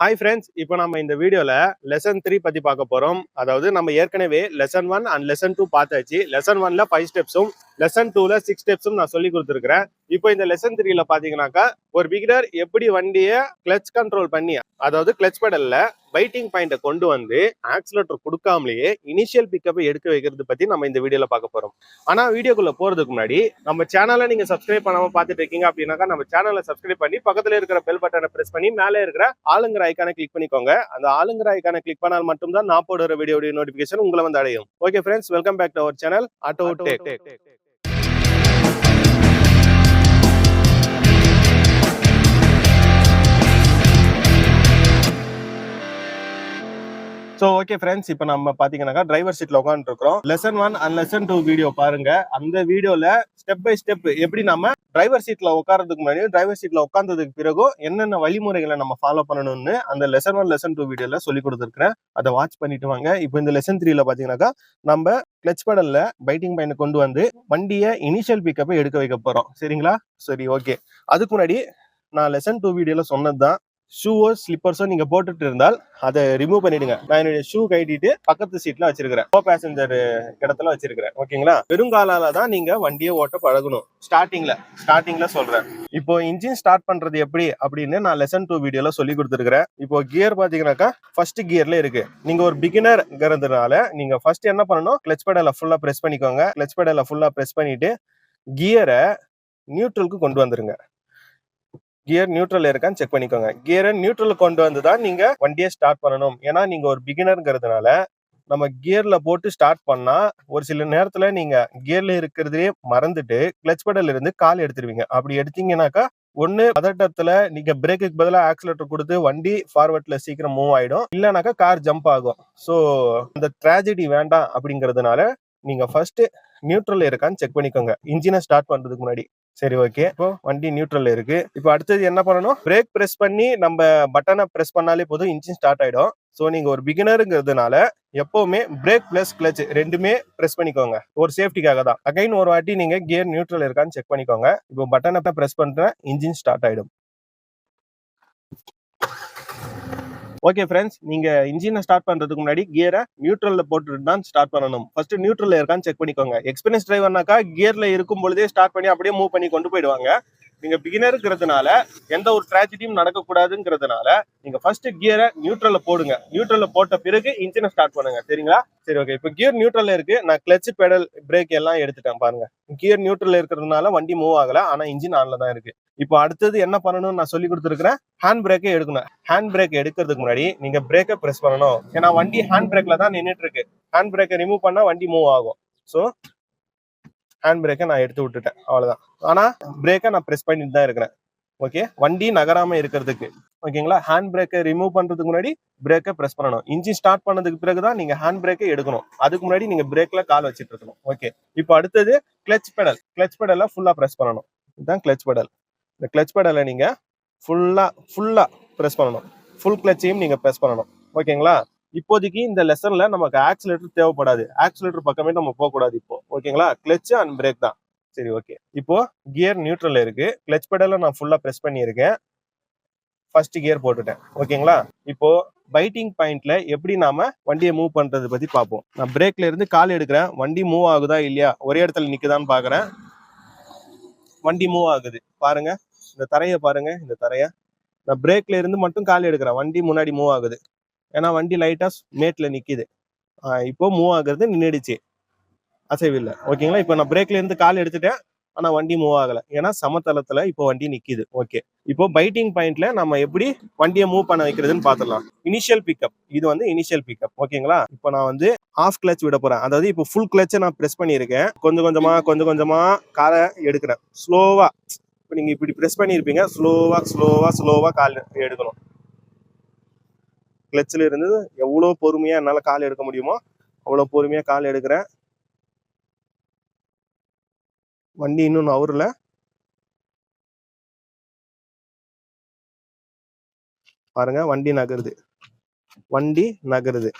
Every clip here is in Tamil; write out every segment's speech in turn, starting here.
ஹாய் ஃப்ரெண்ட்ஸ் இப்போ நம்ம இந்த வீடியோவில் லெசன் த்ரீ பத்தி பார்க்க போறோம். அதாவது நம்ம ஏற்கனவே lesson one and lesson two பார்த்தாச்சு. லெசன் ஒன்ல ஃபைவ் ஸ்டெப்ஸும் லெசன் டூவில் சிக்ஸ் ஸ்டெப்ஸும் நான் சொல்லி கொடுத்துருக்கிறேன். இப்போ இந்த லெசன் த்ரீல பாத்தீங்கன்னாக்கா ஒரு பிகினர் எப்படி வண்டியை கிளச் கண்ட்ரோல் பண்ணி அதாவது கிளச் பெடல்ல பைட்டிங் பாயிண்ட கொண்டு வந்து ஆக்சிலேட்டர் கொடுக்காமலேயே இனிஷியல் பிக்கப்பை எடுக்க வைக்கிறது பத்தி நம்ம இந்த வீடியோல பார்க்க போறோம். ஆனா வீடியோக்குள்ள போறதுக்கு முன்னாடி நம்ம சேனலை நீங்க சப்ஸ்கிரைப் பண்ணாம பார்த்துட்டு இருக்கீங்க அப்படின்னாக்கா நம்ம சேனலை சப்ஸ்கிரைப் பண்ணி பக்கத்துல இருக்கிற பெல் பட்டனை பிரஸ் பண்ணி மேலே இருக்கிற ஆளுங்கிற ஐக்கானை கிளிக் பண்ணிக்கோங்க. அந்த ஆளுங்கிற ஐக்கானை கிளிக் பண்ணால் மட்டும்தான் நான் போடுற வீடியோடைய நோட்டிபிகேஷன் உங்களை வந்து அடையும். Okay friends welcome back to our channel auto take so okay friends இப்போ நம்ம பாத்தீங்கன்னாக்கா டிரைவர் சீட்டில் உட்காந்துருக்கோம் lesson one and lesson two video பாருங்க. அந்த வீடியோல ஸ்டெப் பை ஸ்டெப் எப்படி நம்ம டிரைவர் சீட்ல உட்காரதுக்கு முன்னாடியும் டிரைவர் சீட்ல உட்காந்ததுக்கு பிறகும் என்னென்ன வழிமுறைகளை நம்ம ஃபாலோ பண்ணணும்னு அந்த லெசன் ஒன் லெசன் டூ வீடியோவில் சொல்லி கொடுத்துருக்குறேன். அதை வாட்ச் பண்ணிட்டு வாங்க. இப்போ இந்த லெசன் த்ரீல பாத்தீங்கன்னாக்கா நம்ம கிளச் பெடல்ல பைட்டிங் பையனை கொண்டு வந்து வண்டியை இனிஷியல் பிக்கப்பை எடுக்க வைக்க போறோம். சரிங்களா? சரி ஓகே அதுக்கு முன்னாடி நான் லெசன் டூ வீடியோல சொன்னதுதான். ஷூவோ ஸ்லிப்பர்ஸோ நீங்க போட்டுட்டு இருந்தால் அதை ரிமூவ் பண்ணிடுங்க. நான் என்னுடைய ஷூ கட்டிட்டு பக்கத்து சீட்ல வச்சிருக்கிறேன். கோ பேசஞ்சர் இடத்துல வச்சிருக்கிறேன். ஓகேங்களா பெருங்காலால தான் நீங்க வண்டியை ஓட்ட பழகணும். ஸ்டார்டிங்ல ஸ்டார்டிங்ல சொல்றேன். இப்போ இன்ஜின் ஸ்டார்ட் பண்றது எப்படி அப்படின்னு நான் லெசன் டூ வீடியோல சொல்லி கொடுத்துருக்கிறேன். இப்போ கியர் பாத்தீங்கன்னாக்கா ஃபர்ஸ்ட் கியர்ல இருக்கு. நீங்க ஒரு பிகினர்ங்கிறதுனால நீங்க ஃபர்ஸ்ட் என்ன பண்ணணும்? கிளச் பெடலை ஃபுல்லா பிரஸ் பண்ணிக்கோங்க. கிளச் பெடலை ஃபுல்லா பிரஸ் பண்ணிட்டு கியரை நியூட்ரலுக்கு கொண்டு வந்துருங்க. கியர் நியூட்ரல் இருக்கான்னு செக் பண்ணிக்கோங்க. கியரை நியூட்ரல் கொண்டு வந்து தான் நீங்க வண்டியை ஸ்டார்ட் பண்ணணும். ஏன்னா நீங்க ஒரு பிகினருங்கிறதுனால நம்ம கியர்ல போட்டு ஸ்டார்ட் பண்ணா ஒரு சில நேரத்துல நீங்க கியர்ல இருக்கிறதே மறந்துட்டு கிளச் பெடல் இருந்து கால் எடுத்துருவீங்க. அப்படி எடுத்தீங்கன்னாக்கா ஒன்று பதட்டத்துல நீங்க பிரேக்குக்கு பதிலாக ஆக்சிலேட்டர் கொடுத்து வண்டி ஃபார்வர்ட்ல சீக்கிரம் மூவ் ஆயிடும். இல்லைனாக்கா கார் ஜம்ப் ஆகும். ஸோ அந்த ட்ராஜடி வேண்டாம் அப்படிங்கிறதுனால நீங்க ஃபர்ஸ்ட் நியூட்ரல் இருக்கான்னு செக் பண்ணிக்கோங்க. இன்ஜினை ஸ்டார்ட் பண்றதுக்கு முன்னாடி. சரி ஓகே இப்போ வண்டி நியூட்ரல் இருக்கு. இப்போ அடுத்தது என்ன பண்ணணும்? பிரேக் பிரஸ் பண்ணி நம்ம பட்டனை பிரஸ் பண்ணாலே போதும் இன்ஜின் ஸ்டார்ட் ஆயிடும். ஸோ நீங்க ஒரு பிகினருங்கிறதுனால எப்பவுமே பிரேக் பிளஸ் கிளச் ரெண்டுமே ப்ரெஸ் பண்ணிக்கோங்க. ஒரு சேஃப்டிக்காக தான். அகைன் ஒரு வாட்டி நீங்க கியர் நியூட்ரல் இருக்கான்னு செக் பண்ணிக்கோங்க. இப்போ பட்டனை ப்ரெஸ் பண்ணுறேன் இன்ஜின் ஸ்டார்ட் ஆயிடும். ஓகே ஃப்ரெண்ட்ஸ் நீங்க இன்ஜினை ஸ்டார்ட் பண்றதுக்கு முன்னாடி கியரை நியூட்ரல்ல போட்டுட்டு தான் ஸ்டார்ட் பண்ணணும். ஃபர்ஸ்ட் நியூட்ரல்ல இருக்கான்னு செக் பண்ணிக்கோங்க. எக்ஸ்பீரியன்ஸ் டிரைவர்னாக்கா கியர்ல இருக்கும் பொழுதே ஸ்டார்ட் பண்ணி அப்படியே மூவ் பண்ணி கொண்டு போயிடுவாங்க. நீங்க பிகினருங்கிறதுனால எந்த ஒரு ட்ராஜடியும் நடக்கக்கூடாதுங்கிறதுனால நீங்க ஃபர்ஸ்ட் கியரை நியூட்ரல்ல போடுங்க. நியூட்ரல்ல போட்ட பிறகு இன்ஜினை ஸ்டார்ட் பண்ணுங்க. சரிங்களா? சரி ஓகே இப்போ கியர் நியூட்ரல்ல இருக்கு. நான் கிளச் பெடல் பிரேக் எல்லாம் எடுத்துட்டேன் பாருங்க. கியர் நியூட்ரல்ல இருக்கிறதுனால வண்டி மூவ் ஆகல. ஆனா இன்ஜின் ஆன்ல தான் இருக்கு. இப்போ அடுத்தது என்ன பண்ணணும்னு நான் சொல்லி கொடுத்துருக்கிறேன்? ஹேண்ட் பிரேக்கே எடுக்கணும். ஹேண்ட் பிரேக் எடுக்கிறதுக்கு முன்னாடி நீங்க பிரேக்கை பிரஸ் பண்ணணும். ஏன்னா வண்டி ஹேண்ட் பிரேக்ல தான் நின்றுட்டு இருக்கு. ஹேண்ட் பிரேக்கை ரிமூவ் பண்ணா வண்டி மூவ் ஆகும். ஸோ ஹேண்ட் பிரேக்கை நான் எடுத்து விட்டுட்டேன். அவ்வளோதான் ஆனால் பிரேக்கை நான் ப்ரெஸ் பண்ணிட்டு தான் இருக்கிறேன். ஓகே வண்டி நகராமல் இருக்கிறதுக்கு. ஓகேங்களா ஹேண்ட் பிரேக்கை ரிமூவ் பண்ணுறதுக்கு முன்னாடி பிரேக்கை ப்ரெஸ் பண்ணணும். இன்ஜின் ஸ்டார்ட் பண்ணதுக்கு பிறகு தான் நீங்கள் ஹேண்ட் பிரேக்கை எடுக்கணும். அதுக்கு முன்னாடி நீங்கள் பிரேக்கில் கால் வச்சுட்டு இருக்கணும். ஓகே இப்போ அடுத்தது கிளச் பெடல் கிளச் பெடலை ஃபுல்லாக ப்ரெஸ் பண்ணணும். இதுதான் கிளச் பெடல் இந்த கிளச் பெடலை நீங்கள் ஃபுல்லாக ஃபுல்லாக ப்ரெஸ் பண்ணணும். ஃபுல் கிளச்சையும் நீங்கள் ப்ரெஸ் பண்ணணும். ஓகேங்களா இப்போதைக்கு இந்த லெசன்ல நமக்கு ஆக்சிலேட்டர் தேவைப்படாது. ஆக்சிலேட்டர் பக்கமே நம்ம போகக்கூடாது இப்போ. ஓகேங்களா? கிளச் அண்ட் பிரேக் தான். சரி ஓகே இப்போ கியர் நியூட்ரல் இருக்கு. கிளச் பெடலை நான் ஃபுல்லா பிரஸ் பண்ணியிருக்கேன். ஃபர்ஸ்ட் கியர் போட்டுட்டேன். ஓகேங்களா? இப்போ பைட்டிங் பாயிண்ட்ல எப்படி நாம வண்டியை மூவ் பண்றது பத்தி பார்ப்போம். நான் பிரேக்ல இருந்து கால் எடுக்கிறேன். வண்டி மூவ் ஆகுதா இல்லையா? ஒரே இடத்துல நிக்குதான்னு பாக்குறேன் வண்டி மூவ் ஆகுது. பாருங்க. இந்த தரையை பாருங்க. இந்த தரையை. நான் பிரேக்ல இருந்து மட்டும் கால் எடுக்கிறேன். வண்டி முன்னாடி மூவ் ஆகுது. ஏன்னா வண்டி லைட்டாக மேட்டில் நிற்கிது இப்போ மூவ் ஆகுறது நின்றுடுச்சு அசைவில்லை ஓகேங்களா? இப்போ நான் பிரேக்லேருந்து கால் எடுத்துட்டேன். ஆனால் வண்டி மூவ் ஆகலை. ஏன்னா சமதளத்துல இப்போ வண்டி நிற்கிது ஓகே. இப்போ பைட்டிங் பாயிண்ட்ல நம்ம எப்படி வண்டியை மூவ் பண்ண வைக்கிறதுன்னு பார்த்துடலாம் இனிஷியல் பிக்கப் இது வந்து இனிஷியல் பிக்கப் ஓகேங்களா? இப்போ நான் வந்து ஆஃப் கிளச் விட போறேன். அதாவது இப்போ ஃபுல் கிளச்சை நான் ப்ரெஸ் பண்ணியிருக்கேன். கொஞ்சம் கொஞ்சமா கொஞ்சம் கொஞ்சமா காலை எடுக்கிறேன். ஸ்லோவா இப்போ நீங்க இப்படி ப்ரெஸ் பண்ணியிருப்பீங்க. ஸ்லோவா ஸ்லோவா ஸ்லோவா கால் எடுக்கணும். கிளச்சில் இருந்து எவ்வளோ பொறுமையாக என்னால் கால் எடுக்க முடியுமோ அவ்வளோ பொறுமையாக கால் எடுக்கிறேன். வண்டி இன்னும் நவரில். பாருங்க வண்டி நகருது. வண்டி நகருது.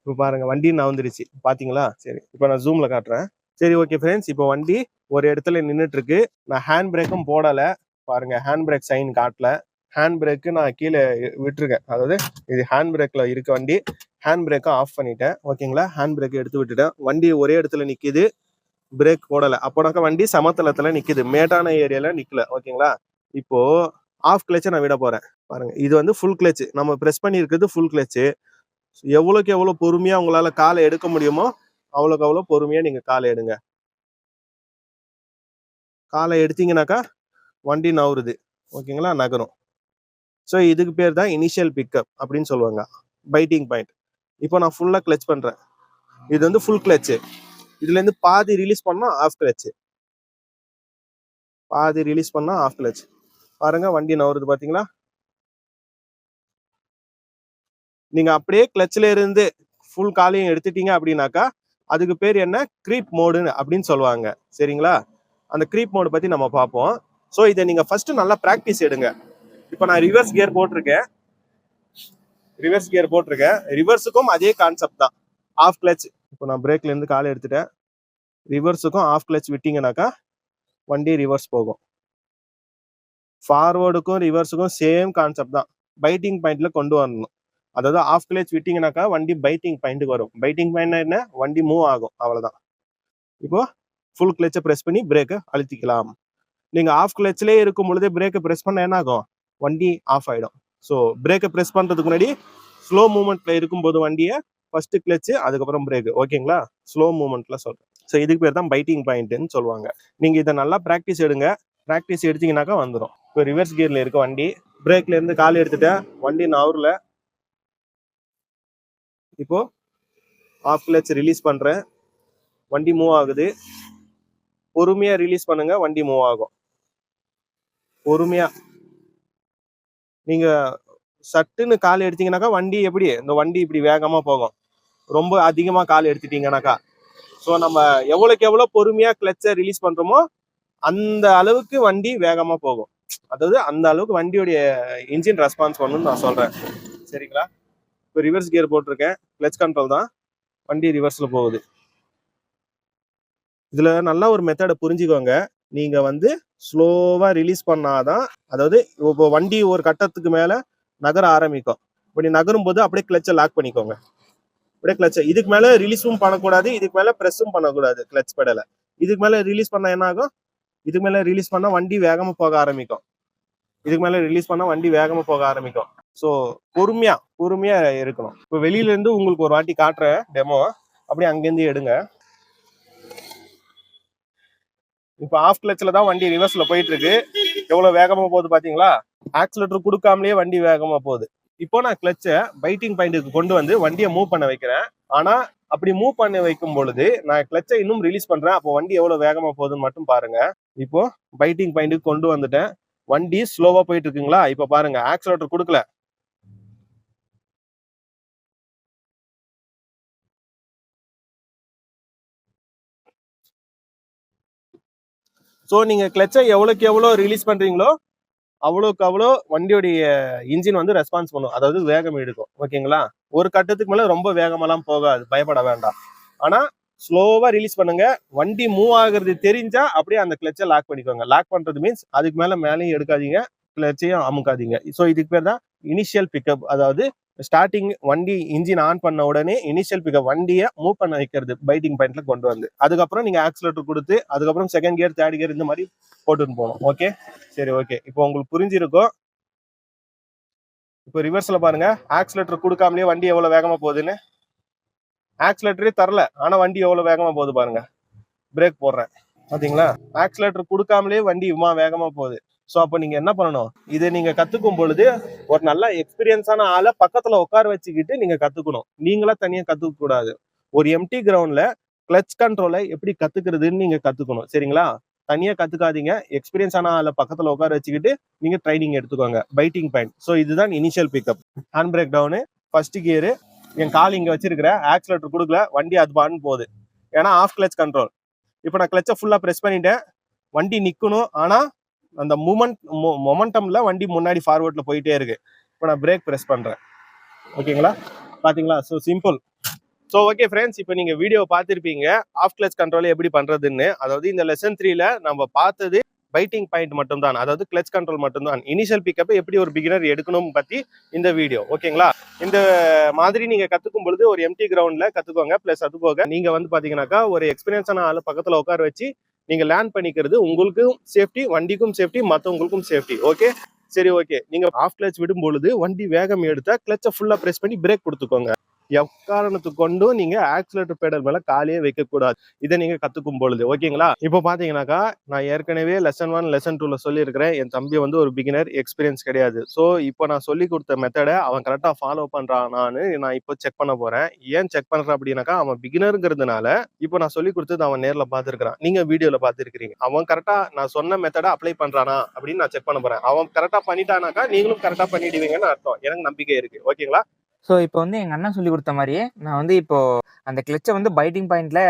இப்போ பாருங்க வண்டி நான் வந்துருச்சு பாத்தீங்களா? சரி இப்போ நான் ஜூம்ல காட்டுறேன். சரி ஓகே ஃப்ரெண்ட்ஸ் இப்போ வண்டி ஒரு இடத்துல நின்றுட்டு இருக்கு நான் ஹேண்ட் பிரேக்கும் போடலை. பாருங்க ஹேண்ட் பிரேக் சைன் காட்டல. ஹேண்ட் பிரேக்கு நான் கீழே விட்டுருக்கேன். அதாவது இது ஹேண்ட் பிரேக்கில் இருக்க வண்டி. ஹேண்ட் பிரேக்கை ஆஃப் பண்ணிட்டேன். ஓகேங்களா ஹேண்ட் பிரேக்கை எடுத்து விட்டுட்டேன். வண்டி ஒரே இடத்துல நிற்கிது பிரேக் போடலை. அப்போனாக்கா வண்டி சமத்தளத்தில் நிற்கிது மேட்டான ஏரியாவில் நிற்கல ஓகேங்களா இப்போது ஆஃப் கிளச்சை நான் விட போகிறேன் பாருங்கள் இது வந்து ஃபுல் கிளச்சு நம்ம ப்ரெஸ் பண்ணி இருக்கிறது ஃபுல் கிளச்சு எவ்வளோக்கு எவ்வளோ பொறுமையாக உங்களால காலை எடுக்க முடியுமோ அவ்வளோக்கு அவ்வளோ பொறுமையாக நீங்க காலை எடுங்க. காலை எடுத்தீங்கன்னாக்கா வண்டி நவுறுது ஓகேங்களா நகரும். ஸோ இதுக்கு பேர் தான் இனிஷியல் பிக்கப் அப்படின்னு சொல்லுவாங்க. பைட்டிங் பாயிண்ட் இப்போ நான் ஃபுல்லாக கிளச் பண்றேன். இது வந்து ஃபுல் கிளச்சு இதுல இருந்து பாதி ரிலீஸ் பண்ணா ஆஃப் கிளச்சு பாதி ரிலீஸ் பண்ணால் ஆஃப் கிளச் பாருங்க வண்டி நவருது பாத்தீங்களா? நீங்கள் அப்படியே கிளச்சில் இருந்து ஃபுல் காலையும் எடுத்துட்டீங்க அப்படின்னாக்கா அதுக்கு பேர் என்ன? க்ரீப் மோடுன்னு அப்படின்னு சொல்லுவாங்க. சரிங்களா? அந்த க்ரீப் மோடு பற்றி நம்ம பார்ப்போம். ஸோ இதை நீங்கள் ஃபஸ்ட்டு நல்லா ப்ராக்டிஸ் எடுங்க. இப்போ நான் ரிவர்ஸ் கியர் போட்டிருக்கேன். ரிவர்ஸ் கியர் போட்டிருக்கேன். ரிவர்ஸுக்கும் அதே கான்செப்ட் தான். ஆஃப் கிளச் இப்போ நான் பிரேக்லேருந்து காலை எடுத்துட்டேன். ரிவர்ஸுக்கும் ஆஃப் கிளச் விட்டிங்கனாக்கா வண்டி ரிவர்ஸ் போகும். ஃபார்வேர்டுக்கும் ரிவர்ஸுக்கும் சேம் கான்செப்ட் தான். பைட்டிங் பாயிண்ட்ல கொண்டு வரணும். அதாவது ஆஃப் கிளேஜ் விட்டிங்கனாக்கா வண்டி பைட்டிங் பாயிண்ட்டுக்கு வரும். பைட்டிங் பாயிண்ட் என்ன? வண்டி மூவ் ஆகும். அவ்வளோதான் இப்போ ஃபுல் கிளச்சை ப்ரெஸ் பண்ணி பிரேக்கை அழுத்திக்கலாம். நீங்கள் ஆஃப் கிளச்சிலே இருக்கும் பொழுதே பிரேக்கை ப்ரெஸ் பண்ண என்ன ஆகும் வண்டி ஆஃப் ஆகிடும் ஸோ பிரேக்கை ப்ரெஸ் பண்ணுறதுக்கு முன்னாடி ஸ்லோ மூமெண்ட்டில் இருக்கும்போது வண்டியை ஃபஸ்ட்டு கிளச்சு அதுக்கப்புறம் பிரேக்கு ஓகேங்களா ஸ்லோ மூமெண்ட்டில் சொல்கிறேன் ஸோ இதுக்கு பேர் தான் பைட்டிங் பாயிண்ட்டுன்னு சொல்லுவாங்க. நீங்கள் இதை நல்லா ப்ராக்டிஸ் எடுங்க. ப்ராக்டிஸ் எடுத்தீங்கன்னாக்கா வந்துடும் இப்போ ரிவர்ஸ் கியரில் இருக்க வண்டி பிரேக்லேருந்து கால் எடுத்துட்டேன். வண்டி நவர்ல இப்போ ஆஃப் கிளச் ரிலீஸ் பண்றேன். வண்டி மூவ் ஆகுது. பொறுமையாக ரிலீஸ் பண்ணுங்க வண்டி மூவ் ஆகும். பொறுமையாக நீங்க சட்டுன்னு கால் எடுத்தீங்கன்னாக்கா வண்டி எப்படி இந்த வண்டி இப்படி வேகமாக போகும். ரொம்ப அதிகமாக கால் எடுத்துட்டீங்கனாக்கா ஸோ நம்ம எவ்வளோக்கு எவ்வளோ பொறுமையாக கிளச்சை ரிலீஸ் பண்ணுறோமோ அந்த அளவுக்கு வண்டி வேகமாக போகும். அதாவது அந்த அளவுக்கு வண்டியோடைய இன்ஜின் ரெஸ்பான்ஸ் பண்ணணும்னு நான் சொல்கிறேன் சரிங்களா? இப்போ ரிவர்ஸ் கியர் போட்டிருக்கேன். கிளச் கண்ட்ரோல் தான். வண்டி ரிவர்ஸில் போகுது. இதுல நல்லா ஒரு மெத்தடை புரிஞ்சுக்கோங்க. நீங்கள் வந்து ஸ்லோவாக ரிலீஸ் பண்ணாதான் அதாவது இப்போ வண்டி ஒரு கட்டத்துக்கு மேலே நகர ஆரம்பிக்கும். இப்படி நகரும் போது அப்படியே கிளச்சை லாக் பண்ணிக்கோங்க. அப்படியே கிளச்சை இதுக்கு மேலே ரிலீஸும் பண்ணக்கூடாது இதுக்கு மேலே ப்ரெஸ்ஸும் பண்ணக்கூடாது கிளச் பெடலை இதுக்கு மேலே ரிலீஸ் பண்ணால் என்ன ஆகும் இதுக்கு மேலே ரிலீஸ் பண்ணால் வண்டி வேகமாக போக ஆரம்பிக்கும். இதுக்கு மேல ரிலீஸ் பண்ணா வண்டி வேகமா போக ஆரம்பிக்கும். ஸோ பொறுமையா பொறுமையா இருக்கணும். இப்போ வெளியில இருந்து உங்களுக்கு ஒரு வாட்டி காட்டுறேன் டெமோ அப்படியே அங்கேருந்து எடுங்க. இப்போ ஆஃப் கிளச்சில் தான் வண்டி ரிவர்ஸ்ல போயிட்டு இருக்கு. எவ்வளவு வேகமா போகுது பாத்தீங்களா? ஆக்சிலேட்டர் கொடுக்காமலேயே வண்டி வேகமா போகுது. இப்போ நான் கிளச்சை பைட்டிங் பாயிண்ட்டுக்கு கொண்டு வந்து வண்டியை மூவ் பண்ண வைக்கிறேன். ஆனா அப்படி மூவ் பண்ண வைக்கும் பொழுது நான் கிளச்சை இன்னும் ரிலீஸ் பண்றேன். அப்போ வண்டி எவ்வளவு வேகமா போகுதுன்னு மட்டும் பாருங்க. இப்போ பைட்டிங் பாயிண்ட்டுக்கு கொண்டு வந்துட்டேன். வண்டி ஸ்லோவா போயிட்டு இருக்குங்களா இப்போ பாருங்க ஆக்சிலேட்டர் கொடுக்கல. ஸோ நீங்க கிளச்சை எவ்வளோக்கு எவ்வளோ ரிலீஸ் பண்றீங்களோ அவ்வளோக்கு அவ்வளோ வண்டியோடைய இன்ஜின் வந்து ரெஸ்பான்ஸ் பண்ணும். அதாவது வேகம் எடுக்கும். ஓகேங்களா ஒரு கட்டத்துக்கு மேலே ரொம்ப வேகமெல்லாம் போகாது. பயப்பட வேண்டாம். ஆனால் ஸ்லோவாக ரிலீஸ் பண்ணுங்க. வண்டி மூவ் ஆகுறது தெரிஞ்சா அப்படியே அந்த கிளச்சை லாக் பண்ணிக்கோங்க. லாக் பண்ணுறது மீன்ஸ் அதுக்கு மேலே மேலேயும் எடுக்காதீங்க. கிளச்சையும் அமுக்காதீங்க. ஸோ இதுக்கு பேர் தான் இனிஷியல் பிக்கப் அதாவது ஸ்டார்டிங் வண்டி இன்ஜின் ஆன் பண்ண உடனே இனிஷியல் பிக்கப் வண்டியை மூவ் பண்ண வைக்கிறது பைட்டிங் பாயிண்ட்ல கொண்டு வந்து. அதுக்கப்புறம் நீங்க ஆக்சிலேட்டர் கொடுத்து அதுக்கப்புறம் செகண்ட் கியர் தேர்ட் கியர் இந்த மாதிரி போட்டுன்னு போகணும். ஓகே சரி ஓகே இப்போ உங்களுக்கு புரிஞ்சிருக்கும் இப்போ ரிவர்ஸ்ல பாருங்க. ஆக்சிலேட்டர் கொடுக்காமலேயே வண்டி எவ்வளவு வேகமா போகுதுன்னு. ஆக்சிலேட்டரே தரல. ஆனா வண்டி எவ்வளவு வேகமா போகுது பாருங்க. பிரேக் போடுறேன். பாத்தீங்களா? ஆக்சிலேட்டர் கொடுக்காமலே வண்டி இம்மா வேகமா போகுது. ஸோ அப்போ நீங்க என்ன பண்ணணும்? இதை நீங்க கத்துக்கும் பொழுது ஒரு நல்ல எக்ஸ்பீரியன்ஸான ஆளை பக்கத்துல உட்கார வச்சுக்கிட்டு நீங்க கத்துக்கணும். நீங்களா தனியா கத்துக்க கூடாது. ஒரு எம்டி கிரவுண்ட்ல கிளச் கண்ட்ரோலை எப்படி கத்துக்கிறதுன்னு நீங்க கத்துக்கணும். சரிங்களா? தனியா கத்துக்காதீங்க. எக்ஸ்பீரியன்ஸான ஆளை பக்கத்துல உட்கார வச்சுக்கிட்டு நீங்க ட்ரைனிங் எடுத்துக்கோங்க. பைட்டிங் பாயிண்ட் ஸோ இதுதான் initial pickup hand brake down first gear என் கால் இங்கே வச்சிருக்கிறேன் ஆக்சிலேட்டர் கொடுக்கல வண்டி அது பான்னு போகுது. ஏன்னா ஆஃப் கிளச் கண்ட்ரோல் இப்போ நான் கிளச்சை ஃபுல்லாக ப்ரெஸ் பண்ணிட்டேன். வண்டி நிற்கணும் ஆனால் அந்த மூமெண்ட் மொமெண்டமில் வண்டி முன்னாடி ஃபார்வர்ட்ல போயிட்டே இருக்கு. இப்போ நான் பிரேக் ப்ரெஸ் பண்ணுறேன் ஓகேங்களா பார்த்தீங்களா so simple so okay friends இப்போ நீங்கள் வீடியோ பார்த்துருப்பீங்க. ஆஃப் கிளச் கண்ட்ரோல் எப்படி பண்ணுறதுன்னு அதாவது இந்த லெசன் த்ரீல நம்ம பார்த்தது பைட்டிங் பாயிண்ட் மட்டும்தான். அதாவது கிளச் கண்ட்ரோல் மட்டும்தான். இனிஷியல் பிக்கப்பை எப்படி ஒரு பிகினர் எடுக்கணும் பற்றி இந்த வீடியோ ஓகேங்களா இந்த மாதிரி நீங்க கத்துக்கும் பொழுது ஒரு எம்டி கிரவுண்ட்ல கத்துக்கோங்க. பிளஸ் அது போக நீங்க வந்து பாத்தீங்கன்னாக்கா ஒரு எக்ஸ்பீரியன்ஸான ஆளு பக்கத்துல உட்கார வச்சு நீங்க லேர்ன் பண்ணிக்கிறது உங்களுக்கும் சேஃப்டி வண்டிக்கும் சேஃப்டி மத்தவங்களுக்கும் சேஃப்டி ஓகே சரி ஓகே நீங்க ஆஃப் கிளச் விடும் பொழுது வண்டி வேகம் எடுத்தா கிளச்சை ஃபுல்லா பிரஸ் பண்ணி பிரேக் கொடுத்துக்கோங்க. எக்காரணத்து கொண்டும் நீங்க ஆக்சிலேட்டர் பேடல் மேல காலையே வைக்க கூடாது இதை நீங்க கத்துக்கும் பொழுது. ஓகேங்களா? இப்போ பாத்தீங்கன்னாக்கா நான் ஏற்கனவே லெசன் ஒன் லெசன் டூல சொல்லியிருக்கிறேன். என் தம்பி வந்து ஒரு பிகினர் எக்ஸ்பீரியன்ஸ் கிடையாது. ஸோ இப்போ நான் சொல்லி கொடுத்த மெத்தடை அவன் கரெக்டா ஃபாலோ பண்றானான்னு நான் இப்போ செக் பண்ண போறேன். ஏன் செக் பண்றேன் அப்படின்னாக்கா அவன் பிகினருங்கிறதுனால இப்போ நான் சொல்லி கொடுத்தது அவன் நேர்ல பாத்துருக்கான் நீங்க வீடியோல பாத்துருக்கீங்க அவன் கரெக்டா நான் சொன்ன மெத்தடை அப்ளை பண்றானா அப்படின்னு நான் செக் பண்ண போறேன். அவன் கரெக்டா பண்ணிட்டானாக்கா நீங்களும் கரெக்டா பண்ணிடுவீங்கன்னு அர்த்தம். எனக்கு நம்பிக்கை இருக்கு. ஓகேங்களா? ஸோ இப்போ வந்து எங்கள் அண்ணன் சொல்லி கொடுத்த மாதிரியே நான் வந்து இப்போ அந்த கிளச்சை வந்து பைட்டிங் பாயிண்ட்ல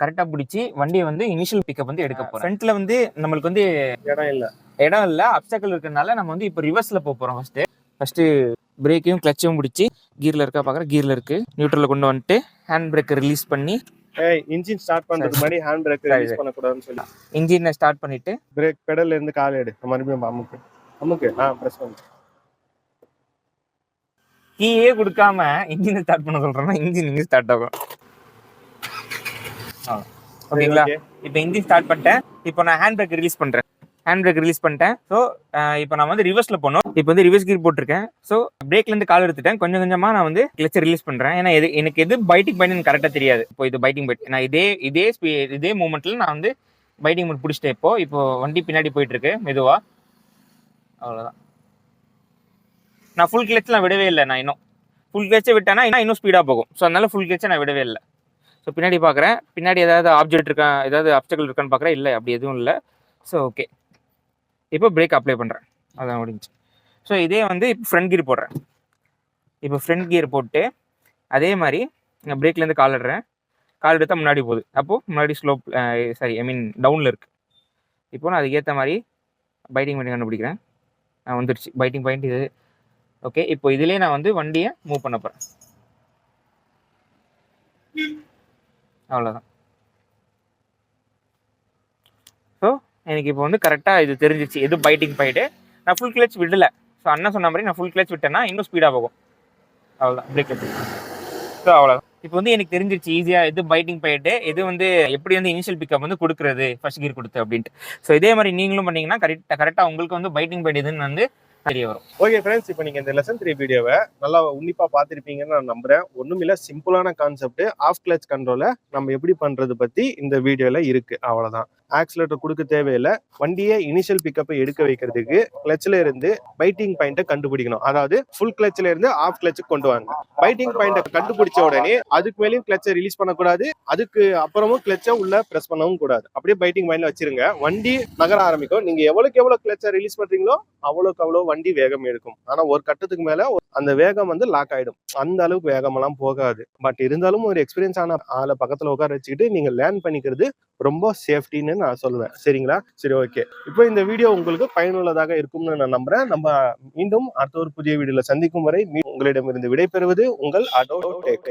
கரெக்டாக பிடிச்சி வண்டியை வந்து இனிஷியல் பிக்கப் வந்து எடுக்க போகிறோம் ஃப்ரண்ட்ல வந்து நம்மளுக்கு வந்து இடம் இல்ல. இடம் இல்லை அப்சக்கல் இருக்கிறதுனால நம்ம வந்து இப்போ ரிவர்ஸில் போக போகிறோம் ஃபர்ஸ்ட்டு ஃபர்ஸ்ட்டு பிரேக்கையும் கிளச்சையும் பிடிச்சி கீரில் இருக்கா பார்க்குறேன் கீரில் இருக்குது நியூட்ரலில் கொண்டு வந்துட்டு ஹேண்ட் பிரேக்கை ரிலீஸ் பண்ணி இன்ஜின் ஸ்டார்ட் பண்றதுக்கு முன்னாடி ஹேண்ட் பிரேக் ரிலீஸ். பண்ணக்கூடாதுன்னு சொல்லி. இன்ஜினை ஸ்டார்ட் பண்ணிட்டு பிரேக் பெடல்ல இருந்து கால் எடு. மறுபடியும் அமுக்கு. அமுக்கு. ஆ பிரஸ் பண்ணு. கீயே கொடுக்காம இன்ஜினை ஸ்டார்ட் பண்ண சொல்கிறேன்னா இன்ஜின் இங்கே ஸ்டார்ட் ஆகும். ஓகேங்களா. இப்போ இன்ஜின் ஸ்டார்ட் பண்ணிட்டேன். இப்போ நான் ஹேண்ட் பிரேக் ரிலீஸ் பண்ணுறேன் ஹேண்ட் பிரேக் ரிலீஸ் பண்ணிட்டேன். ஸோ இப்போ நான் வந்து ரிவர்ஸில் போனோம் இப்போ வந்து ரிவர்ஸ் கீர் போட்டிருக்கேன். ஸோ பிரேக்லேருந்து கால் எடுத்துட்டேன். கொஞ்சம் கொஞ்சமாக நான் வந்து கிளச்சை ரிலீஸ் பண்ணுறேன் ஏன்னா எது எனக்கு எது பைட்டிங் பாயிண்ட் கரெக்டாக தெரியாது. இப்போ இது பைட்டிங் பாயிண்ட் நான் இதே இதே ஸ்பீ இதே மூமெண்ட்டில் நான் வந்து பைட்டிங் மூட் பிடிச்சிட்டேன் இப்போ. இப்போ வண்டி பின்னாடி போயிட்டு இருக்கு மெதுவாக அவ்வளோதான் நான் ஃபுல் கிளச் நான் விடவே இல்லை நான் இன்னும். ஃபுல் கிளச்சை விட்டேன்னா இன்னும் இன்னும் ஸ்பீடாக போகும். ஸோ அதனால் ஃபுல் கிளச்சை நான் விடவே இல்லை. ஸோ பின்னாடி பார்க்குறேன். பின்னாடி ஏதாவது ஆப்ஜெக்ட் இருக்கா ஏதாவது அப்டக்கல் இருக்கான்னு பார்க்குறேன். இல்லை அப்படி எதுவும் இல்லை. ஸோ ஓகே இப்போ பிரேக் அப்ளை பண்ணுறேன் அதான் முடிஞ்சு. ஸோ இதே வந்து இப்போ ஃப்ரண்ட் கியர் போடுறேன். இப்போ ஃப்ரண்ட் கியர் போட்டு அதே மாதிரி நான் பிரேக்லேருந்து கால் இடுறேன். கால் எடுத்தால் முன்னாடி போகுது. அப்போது முன்னாடி ஸ்லோப் சாரி ஐ மீன் டவுனில் இருக்குது இப்போ நான் அதுக்கேற்ற மாதிரி பைட்டிங் பாயிண்ட் கண்டுபிடிக்கிறேன். நான் வந்துடுச்சு பைட்டிங் பாயிண்ட் இது ஓகே இப்போ இதுலேயே நான் வந்து வண்டியை மூவ் பண்ண போகிறேன் அவ்வளோதான் ஸோ எனக்கு இப்போ வந்து கரெக்டாக இது தெரிஞ்சிச்சு எது பைட்டிங் பைடு நான் ஃபுல் கிளச் விடலை. ஸோ அண்ணன் சொன்ன மாதிரி நான் ஃபுல் கிளச் விட்டேன்னா இன்னும் ஸ்பீடாக போகும். அவ்வளோதான் பிரேக் ஸோ அவ்வளோதான் இப்போ வந்து எனக்கு தெரிஞ்சிருச்சு ஈஸியாக எது பைட்டிங் பாயிண்ட்டு எது வந்து எப்படி வந்து இனிஷியல் பிக்கப் வந்து கொடுக்குறது ஃபர்ஸ்ட் கியர் கொடுத்து அப்படின்ட்டு. ஸோ இதே மாதிரி நீங்களும் பண்ணீங்கன்னா கரெக்டாக கரெக்டாக உங்களுக்கு வந்து பைட்டிங் பாயிண்ட் எதுன்னு வந்து தெரிய வரும். ஓகே ஃப்ரெண்ட்ஸ் இப்போ நீங்கள் இந்த லெசன் த்ரீ வீடியோவை நல்லா உன்னிப்பா பார்த்துருப்பீங்கன்னு நான் நம்புறேன். ஒண்ணுமில்ல சிம்பிளான கான்செப்ட் ஆஃப் கிளச் கண்ட்ரோலை நம்ம எப்படி பண்ணுறது பத்தி இந்த வீடியோல இருக்கு. அவ்வளவுதான். ஆக்சிலேட்டர் கொடுக்க தேவையில்லை. வண்டியை இனிஷியல் பிக்கப்பை எடுக்க வைக்கிறதுக்கு கிளச்சில் இருந்து பைட்டிங் பாயிண்ட்டை கண்டுபிடிக்கணும். அதாவது ஃபுல் கிளச்சில் இருந்து ஆஃப் கிளச்சுக்கு கொண்டு வாங்க. பைட்டிங் பாயிண்ட்டை கண்டுபிடிச்ச உடனே அதுக்கு மேலேயும் கிளச்சை ரிலீஸ் பண்ணக்கூடாது. அதுக்கு அப்புறமும் கிளச்சை உள்ள ப்ரெஸ் பண்ணவும் கூடாது. அப்படியே பைட்டிங் பாயிண்ட்ல வச்சிருங்க. வண்டி நகர ஆரம்பிக்கும். நீங்க எவ்வளவுக்கு எவ்வளவு கிளச்சை ரிலீஸ் பண்றீங்களோ அவ்வளோக்கு அவ்வளோ வண்டி வேகம் எடுக்கும். ஆனா ஒரு கட்டத்துக்கு மேல அந்த வேகம் வந்து லாக் ஆயிடும். அந்த அளவுக்கு வேகமெல்லாம் போகாது. பட் இருந்தாலும் ஒரு எக்ஸ்பீரியன்ஸ் ஆன ஆளை பக்கத்துல உட்கார வச்சுக்கிட்டு நீங்க லேர்ன் பண்ணிக்கிறது ரொம்ப சேஃப்டின்னு நான் சொல்லுவேன். சரிங்களா? சரி ஓகே இப்போ இந்த வீடியோ உங்களுக்கு பயனுள்ளதாக இருக்கும்னு நான் நம்புறேன். நம்ம மீண்டும் அடுத்த ஒரு புதிய வீடியோல சந்திக்கும் வரை உங்களிடமிருந்து விடைபெறுவது உங்கள் ஆட்டோ டேக்